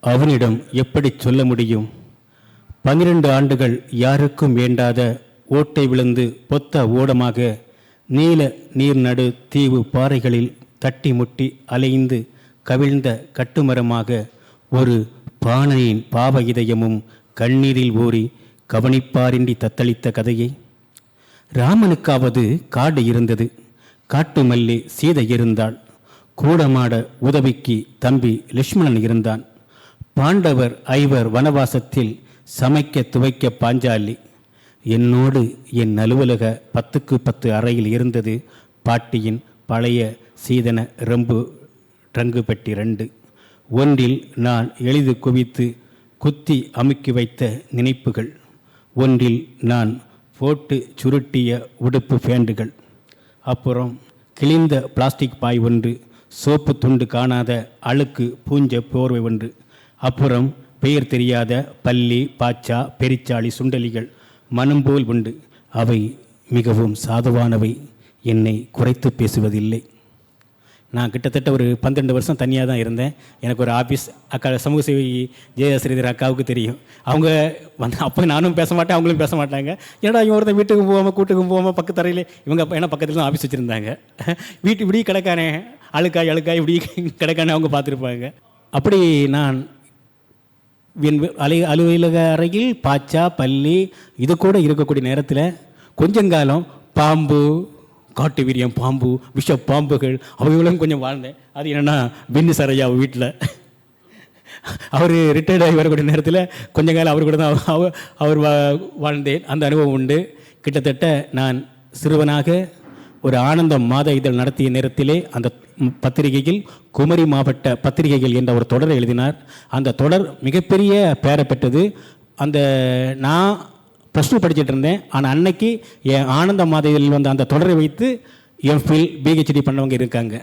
அவனிடம் எப்படி சொல்ல முடியும்? பனிரெண்டு ஆண்டுகள் யாருக்கும் வேண்டாத ஓட்டை விழுந்து பொத்த ஓடமாக நீல நீர்நடு தீவு பாறைகளில் தட்டி முட்டி அலைந்து கவிழ்ந்த கட்டுமரமாக ஒரு பானையின் பாவ இதயமும் கண்ணீரில் ஊறி கவனிப்பாரின்றி தத்தளித்த கதையை. ராமனுக்காவது காடு இருந்தது. காட்டு மல்லி சீதை இருந்தாள். கூடமாட உதவிக்கு தம்பி லட்சுமணன் இருந்தான். பாண்டவர் ஐவர் வனவாசத்தில் சமைக்க துவைக்க பாஞ்சாலி. என்னோடு என் அலுவலக பத்துக்கு பத்து அறையில் இருந்தது பாட்டியின் பழைய சீதன ரெம்பு ட்ரங்கு பெட்டி ரெண்டு. ஒன்றில் நான் எளிது குவித்து குத்தி அமுக்கி வைத்த நினைப்புகள். ஒன்றில் நான் போட்டு சுருட்டிய உடுப்பு ஃபேண்டுகள் அப்புறம் கிழிந்த பிளாஸ்டிக் பாய் ஒன்று சோப்பு துண்டு காணாத அழுக்கு பூஞ்ச போர்வை ஒன்று. அப்புறம் பெயர் தெரியாத பல்லி பாச்சா பெரிச்சாளி சுண்டலிகள் மனம் போல் உண்டு. அவை மிகவும் சாதுவானவை. என்னை குறைத்து பேசுவதில்லை. நான் கிட்டத்தட்ட ஒரு பன்னெண்டு வருஷம் தனியாக தான் இருந்தேன். எனக்கு ஒரு ஆஃபீஸ் அக்கா சமூக சேவை ஜெயஸ்ரீதர் அக்காவுக்கு தெரியும். அவங்க வந்து அப்போ நானும் பேச மாட்டேன் அவங்களும் பேச மாட்டாங்க. ஏன்னா இவங்க ஒருத்தன் வீட்டுக்கு போகாமல் கூட்டுக்கும் போகாமல் பக்கத்து இவங்க ஏன்னா பக்கத்தில் தான் ஆஃபீஸ் வச்சுருந்தாங்க. வீட்டு இப்படி கிடக்கானே அழுக்காய் அழுக்காய் இப்படி கிடக்கானே அவங்க பார்த்துருப்பாங்க. அப்படி நான் என் அலை அலுவலக அறையில் பாச்சா பல்லி இது கூட இருக்கக்கூடிய நேரத்தில் கொஞ்சங்காலம் பாம்பு காட்டு வீரியம் பாம்பு விஷ பாம்புகள் அவைகளும் கொஞ்சம் வாழ்ந்தேன். அது என்னென்னா பின்னு சரையா வீட்டில் அவர் ரிட்டையர்ட் ஆகி வரக்கூடிய நேரத்தில் கொஞ்ச காலம் அவர் கூட தான் அவர் வா- வாழ்ந்தேன். அந்த அனுபவம் உண்டு. கிட்டத்தட்ட நான் சிறுவனாக ஒரு ஆனந்தம் மாத இதழ் நடத்திய நேரத்திலே அந்த பத்திரிகையில் குமரி மாவட்ட பத்திரிகைகள் என்ற ஒரு தொடரை எழுதினார். அந்த தொடர் மிகப்பெரிய பெயரை பெற்றது. அந்த நான் ப்ளஸ் டூ படிச்சுட்டு இருந்தேன். ஆனால் அன்னைக்கு என் ஆனந்த மாத இதழில் வந்த அந்த தொடரை வைத்து எம்ஃபில் பிஹெச்டி பண்ணவங்க இருக்காங்க.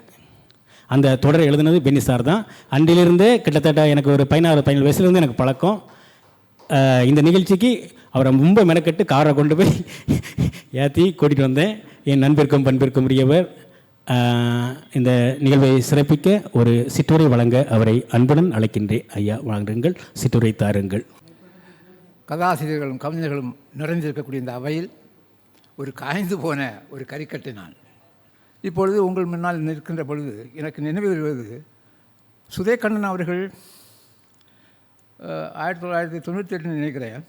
அந்த தொடரை எழுதுனது பென்னி சார் தான். அன்றிலிருந்தே கிட்டத்தட்ட எனக்கு ஒரு பதினாறு பதினேழு வயசுலேருந்து எனக்கு பழக்கம். இந்த நிகழ்ச்சிக்கு அவரை ரொம்ப மெனக்கெட்டு காரை கொண்டு போய் ஏற்றி கூட்டிகிட்டு வந்தேன். என் நண்பிற்கும் பண்பிற்கும் உரியவர் இந்த நிகழ்வை சிறப்பிக்க ஒரு சிற்றுரை வழங்க அவரை அன்புடன் அழைக்கின்றேன் ஐயா வழங்குங்கள். சிற்றுரை தாருங்கள். கதாசிரியர்களும் கவிஞர்களும் நிறைந்திருக்கக்கூடிய இந்த அவையில் ஒரு காய்ந்து போன ஒரு கறிக்கட்டை நான். இப்பொழுது உங்கள் முன்னால் நிற்கின்ற பொழுது எனக்கு நினைவு வருவது சுதேகண்ணன் அவர்கள் ஆயிரத்தி தொள்ளாயிரத்தி தொண்ணூற்றி எட்டு நினைக்கிறேன்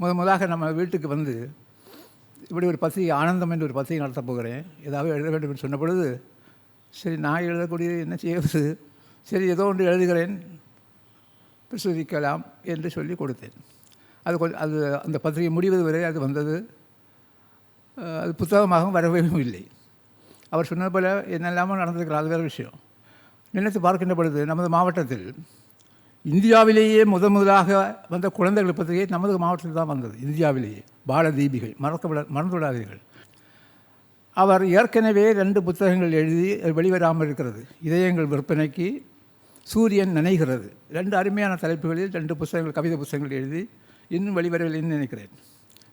முத முதலாக நம்ம வீட்டுக்கு வந்து இப்படி ஒரு பசி ஆனந்தம் என்று ஒரு பசியை நடத்தப் போகிறேன். ஏதாவது எழுத வேண்டும் என்று சொன்ன பொழுது சரி நான் எழுதக்கூடியது என்ன செய்வது? சரி ஏதோ ஒன்று எழுதுகிறேன். பிரசுரிக்கலாம் என்று சொல்லி கொடுத்தேன். அது கொஞ்சம் அது அந்த பத்திரிகை முடிவது வரை அது வந்தது. அது புத்தகமாகவும் வரவே இல்லை. அவர் சொன்னது போல் என்னெல்லாமோ நடந்திருக்கிறார் அது வேறு விஷயம். நினைத்து பார்க்கின்ற பொழுது நமது மாவட்டத்தில் இந்தியாவிலேயே முதன் முதலாக வந்த குழந்தைகள் பத்திரிகை நமது மாவட்டத்தில் தான் வந்தது இந்தியாவிலேயே. பாலதீபிகை மறக்க விட மறந்து அவர் ஏற்கனவே ரெண்டு புத்தகங்கள் எழுதி அது வெளிவராமல் இருக்கிறது. இதயங்கள் விற்பனைக்கு சூரியன் நினைகிறது. ரெண்டு அருமையான தலைப்புகளில் ரெண்டு புத்தகங்கள் கவிதை புத்தகங்கள் எழுதி இன்னும் வெளிவரவில்லைன்னு நினைக்கிறேன்.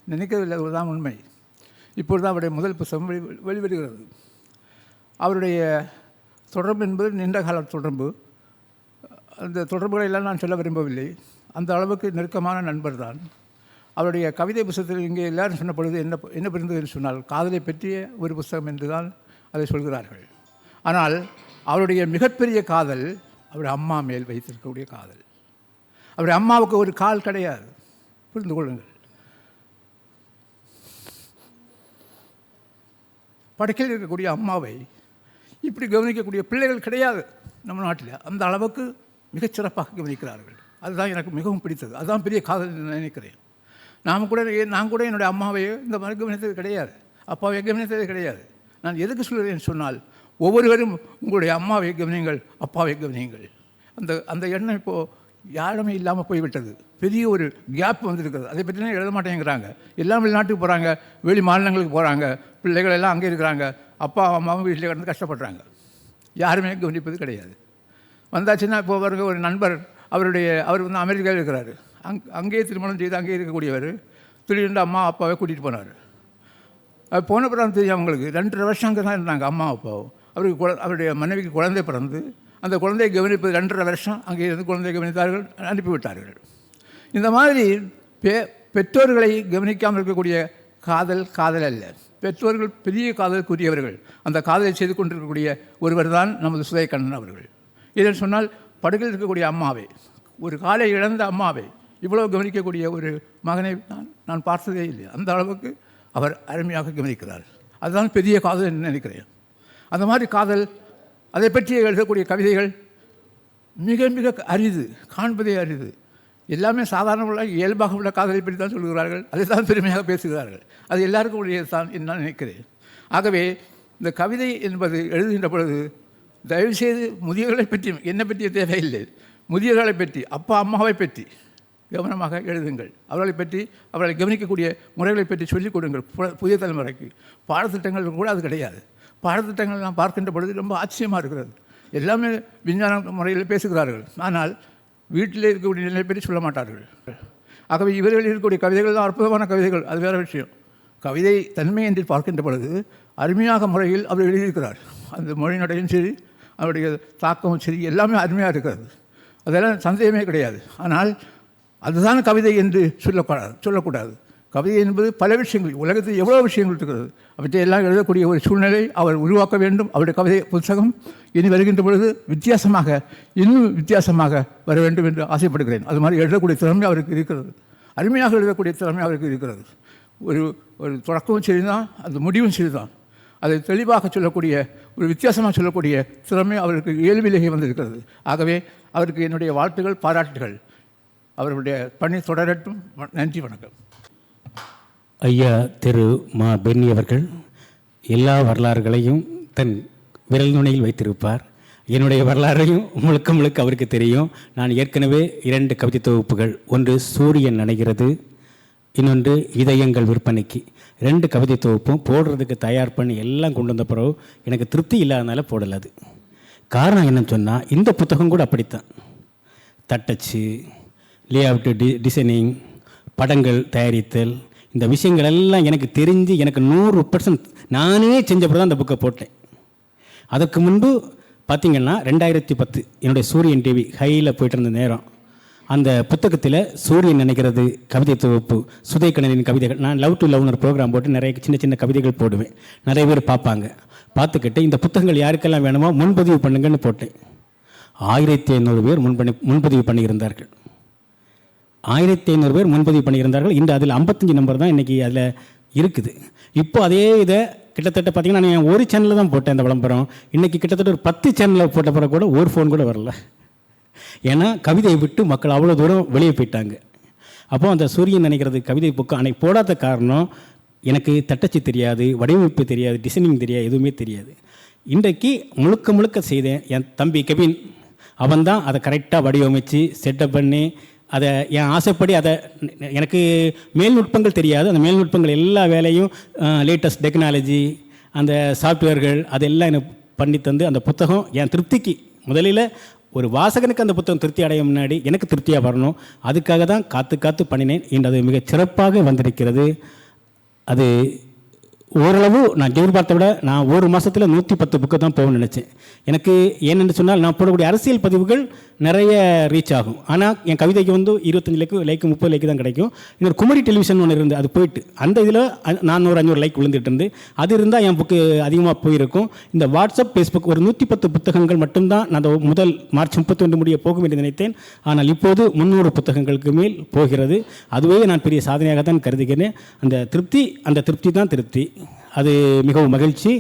நினைக்கிறதில்லை அதுதான் உண்மை. இப்பொழுது அவருடைய முதல் புத்தகம் வெளி வெளிவருகிறது. அவருடைய தொடர்பு என்பது நீண்ட கால தொடர்பு. அந்த தொடர்புகளை எல்லாம் நான் சொல்ல விரும்பவில்லை. அந்த அளவுக்கு நெருக்கமான நண்பர் தான். அவருடைய கவிதை புத்தகத்தில் இங்கே எல்லாரும் சொன்ன பொழுது என்ன என்ன புரிந்தது என்று சொன்னால் காதலை பற்றிய ஒரு புஸ்தகம் என்று தான் அதை சொல்கிறார்கள். ஆனால் அவருடைய மிகப்பெரிய காதல் அவருடைய அம்மா மேல் வைத்திருக்கக்கூடிய காதல். அவருடைய அம்மாவுக்கு ஒரு கால் கிடையாது. புரிந்து கொள்ளுங்கள். படுக்கையில் இருக்கக்கூடிய அம்மாவை இப்படி கவனிக்கக்கூடிய பிள்ளைகள் கிடையாது நம்ம நாட்டில். அந்த அளவுக்கு மிகச் சிறப்பாக கவனிக்கிறார்கள். அதுதான் எனக்கு மிகவும் பிடித்தது. அதுதான் பெரிய காதல் நினைக்கிறேன். நாம் கூட நான் கூட என்னுடைய அம்மாவையோ இந்த மாதிரி கவனித்தது கிடையாது. அப்பாவை கவனித்தது கிடையாது. நான் எதுக்கு சொல்கிறேன் சொன்னால் ஒவ்வொருவரும் உங்களுடைய அம்மாவை கவனியுங்கள் அப்பாவை கவனியுங்கள். அந்த அந்த எண்ணம் இப்போது யாருமே இல்லாமல் போய்விட்டது. பெரிய ஒரு கேப் வந்திருக்குது அதை பற்றிலாம் எழுத மாட்டேங்கிறாங்க. எல்லாம் வெளிநாட்டுக்கு போகிறாங்க வெளி மாநிலங்களுக்கு போகிறாங்க பிள்ளைகள் எல்லாம் அங்கே இருக்கிறாங்க அப்பா அம்மாவும் வீட்டில் கிடந்து கஷ்டப்படுறாங்க. யாருமே கவனிப்பது கிடையாது. வந்தாச்சுன்னா இப்போ பாருங்க ஒரு நண்பர் அவருடைய அவர் வந்து அமெரிக்காவில் இருக்கிறாரு. அங் அங்கேயே திருமணம் செய்து அங்கேயே இருக்கக்கூடியவர் திடீர்னு அம்மா அப்பாவை கூட்டிகிட்டு போனார். அது போன பிறகு தெரியும் அவங்களுக்கு. ரெண்டரை வருஷம் அங்கே தான் இருந்தாங்க அம்மா அப்பாவும். அவருக்கு குழ அவருடைய மனைவிக்கு குழந்தை பிறந்து அந்த குழந்தையை கவனிப்பது ரெண்டரை வருஷம் அங்கே இருந்து குழந்தையை கவனித்தார்கள் அனுப்பிவிட்டார்கள். இந்த மாதிரி பெ பெற்றோர்களை கவனிக்காமல் இருக்கக்கூடிய காதல் காதல் அல்ல. பெற்றோர்கள் பெரிய காதலுக்குரியவர்கள். அந்த காதலை செய்து கொண்டிருக்கக்கூடிய ஒருவர் தான் நமது சுதயக்கண்ணன் அவர்கள். இதில் சொன்னால் படுக்கையில் இருக்கக்கூடிய அம்மாவை ஒரு காலை இழந்த அம்மாவை இவ்வளோ கவனிக்கக்கூடிய ஒரு மகனை நான் நான் பார்த்ததே இல்லை. அந்த அளவுக்கு அவர் அருமையாக கவனிக்கிறார். அதுதான் பெரிய காதல் என்று நினைக்கிறேன். அந்த மாதிரி காதல் அதை பற்றி எழுதக்கூடிய கவிதைகள் மிக மிக அரிது காண்பதே அரிது. எல்லாமே சாதாரண உள்ள இயல்பாக உள்ள காதலை பற்றி தான் சொல்கிறார்கள். அதை தான் பெருமையாக பேசுகிறார்கள். அது எல்லாருக்கும் உடையது தான் என்று நான் நினைக்கிறேன். ஆகவே இந்த கவிதை என்பது எழுதுகின்ற பொழுது தயவுசெய்து முதியவர்களை பற்றி என்னை பற்றிய தேவையில்லை. முதியவர்களை பற்றி அப்பா அம்மாவை பற்றி கவனமாக எழுதுங்கள். அவர்களை பற்றி அவர்களை கவனிக்கக்கூடிய முறைகளை பற்றி சொல்லிக் கொடுங்கள். பு- புதிய தலைமுறைக்கு. பாடத்திட்டங்கள் கூட அது கிடையாது. பாடத்திட்டங்கள் நாம் பார்க்கின்ற பொழுது ரொம்ப ஆச்சரியமாக இருக்கிறது. எல்லாமே விஞ்ஞான முறையில் பேசுகிறார்கள். ஆனால் வீட்டில் இருக்கக்கூடிய நிலை பற்றி சொல்ல மாட்டார்கள். ஆகவே இவர்கள் இருக்கக்கூடிய கவிதைகள் தான் அற்புதமான கவிதைகள். அது வேறு விஷயம். கவிதை தன்மை என்று பார்க்கின்ற பொழுது அருமையாக முறையில் அவர் எழுதியிருக்கிறார். அந்த மொழி நடையும் சரி அவருடைய தாக்கமும் சரி எல்லாமே அருமையாக இருக்கிறது. அதெல்லாம் சந்தேகமே கிடையாது. ஆனால் அதுதான் கவிதை என்று சொல்லக்கூடாது சொல்லக்கூடாது. கவிதை என்பது பல விஷயங்கள் உலகத்தில் எவ்வளோ விஷயங்கள் இருக்கிறது. அவற்றை எல்லாம் எழுதக்கூடிய ஒரு சூழ்நிலை அவர் உருவாக்க வேண்டும். அவருடைய கவிதை புத்தகம் இனி வருகின்ற பொழுது வித்தியாசமாக இன்னும் வித்தியாசமாக வர வேண்டும் என்று ஆசைப்படுகிறேன். அது மாதிரி எழுதக்கூடிய திறமை அவருக்கு இருக்கிறது. அருமையாக எழுதக்கூடிய திறமை அவருக்கு இருக்கிறது. ஒரு ஒரு தொடக்கமும் சரிதான் அந்த முடிவும் சரிதான். அதை தெளிவாக சொல்லக்கூடிய ஒரு வித்தியாசமாக சொல்லக்கூடிய திறமை அவருக்கு இயல்பிலேயே வந்திருக்கிறது. ஆகவே அவருக்கு என்னுடைய வாழ்த்துகள் பாராட்டுகள். அவருடைய பணி தொடரட்டும். வ- நன்றி வணக்கம். ஐயா திரு மா பென்னி அவர்கள் எல்லா வரலாறுகளையும் தன் விரல் நுனையில் வைத்திருப்பார். என்னுடைய வரலாறையும் முழுக்க முழுக்க அவருக்கு தெரியும். நான் ஏற்கனவே இரண்டு கவிதை தொகுப்புகள். ஒன்று சூரியன் நனைகிறது இன்னொன்று இதயங்கள் விற்பனைக்கு. ரெண்டு கவிதை தொகுப்பும் போடுறதுக்கு தயார் பண்ணி எல்லாம் கொண்டு வந்த பிறகு எனக்கு திருப்தி இல்லாதனால போடல அது. காரணம் என்னன்னு சொன்னால் இந்த புத்தகம் கூட அப்படித்தான். தட்டச்சு லேஅவுட்டு டி டிசைனிங் படங்கள் தயாரித்தல் இந்த விஷயங்கள் எல்லாம் எனக்கு தெரிஞ்சு எனக்கு நூறு பர்சன்ட் நானே செஞ்சப்போ தான் அந்த புக்கை போட்டேன். அதற்கு முன்பு பார்த்திங்கன்னா ரெண்டாயிரத்தி பத்து என்னுடைய சூரியன் டிவி ஹையில் போயிட்டு இருந்த நேரம். அந்த புத்தகத்தில் சூரியன் நினைக்கிறது கவிதை தொகுப்பு சுதைக்கணனின் கவிதைகள். நான் லவ் டு லவ்னர் ஒரு ப்ரோக்ராம் போட்டு நிறைய சின்ன சின்ன கவிதைகள் போடுவேன். நிறைய பேர் பார்ப்பாங்க. பார்த்துக்கிட்டு இந்த புத்தகங்கள் யாருக்கெல்லாம் வேணுமோ முன்பதிவு பண்ணுங்கன்னு போட்டேன். ஆயிரத்தி ஐநூறு பேர் முன்பணி முன்பதிவு பண்ணியிருந்தார்கள். ஆயிரத்தி ஐநூறு பேர் முன்பதிவு பண்ணியிருந்தார்கள். இந்த அதில் ஐம்பத்தஞ்சு நம்பர் தான் இன்றைக்கி அதில் இருக்குது. இப்போ அதே இதை கிட்டத்தட்ட பார்த்தீங்கன்னா நான் ஒரு சேனலில் தான் போட்டேன் இந்த விளம்பரம். இன்றைக்கி கிட்டத்தட்ட ஒரு பத்து சேனலில் போட்ட பிறகு கூட ஒரு ஃபோன் கூட வரல. ஏன்னா கவிதையை விட்டு மக்கள் அவ்வளோ தூரம் வெளியே போயிட்டாங்க. அப்போ அந்த சூரியன் நினைக்கிறது கவிதை புக்கு அன்னைக்கு போடாத காரணம் எனக்கு தட்டச்சு தெரியாது வடிவமைப்பு தெரியாது டிசைனிங் தெரியாது எதுவுமே தெரியாது. இன்றைக்கு முழுக்க முழுக்க செய்தேன். என் தம்பி கெவின் அவன் தான் அதை கரெக்டாக வடிவமைச்சு செட்டப் பண்ணி அதை என் ஆசைப்படி அதை எனக்கு மேல் நுட்பங்கள் தெரியாது. அந்த மேல் நுட்பங்கள் எல்லா வேலையும் லேட்டஸ்ட் டெக்னாலஜி அந்த சாஃப்ட்வேர்கள் அதெல்லாம் எனக்கு பண்ணி தந்து அந்த புத்தகம் என் திருப்திக்கு முதலில் ஒரு வாசகனுக்கு அந்த புத்தகம் திருப்தி அடைய முன்னாடி எனக்கு திருப்தியாக வரணும். அதுக்காக தான் காத்து காத்து பண்ணினேன். இன்று அது மிகச் சிறப்பாக வந்திருக்கிறது. அது ஓரளவு நான் எதிர்பார்த்த விட நான் ஒரு மாதத்தில் நூற்றி பத்து புக்கு தான் போகணும்னு நினச்சேன். எனக்கு ஏன்னு சொன்னால் நான் போடக்கூடிய அரசியல் பதிவுகள் நிறைய ரீச் ஆகும். ஆனால் என் கவிதைக்கு வந்து இருபத்தஞ்சு லைக்கு லைக்கு முப்பது லைக்கு தான் கிடைக்கும். இன்னொரு குமரி டெலிவிஷன் ஒன்று இருந்து அது போயிட்டு அந்த இதில் நானூறு அஞ்சூறு லைக் விழுந்துட்டு இருந்து அது இருந்தால் என் புக்கு அதிகமாக போயிருக்கும். இந்த வாட்ஸ்அப் ஃபேஸ்புக் ஒரு நூற்றி பத்து புத்தகங்கள் மட்டும்தான் நான் அந்த முதல் மார்ச் முப்பத்தொன்று முடிய போகும் என்று நினைத்தேன். ஆனால் இப்போது முந்நூறு புத்தகங்களுக்கு மேல் போகிறது. அதுவே நான் பெரிய சாதனையாக தான் கருதுகிறேன். அந்த திருப்தி அந்த திருப்தி தான் திருப்தி. அது மிகவும் மகிழ்ச்சி.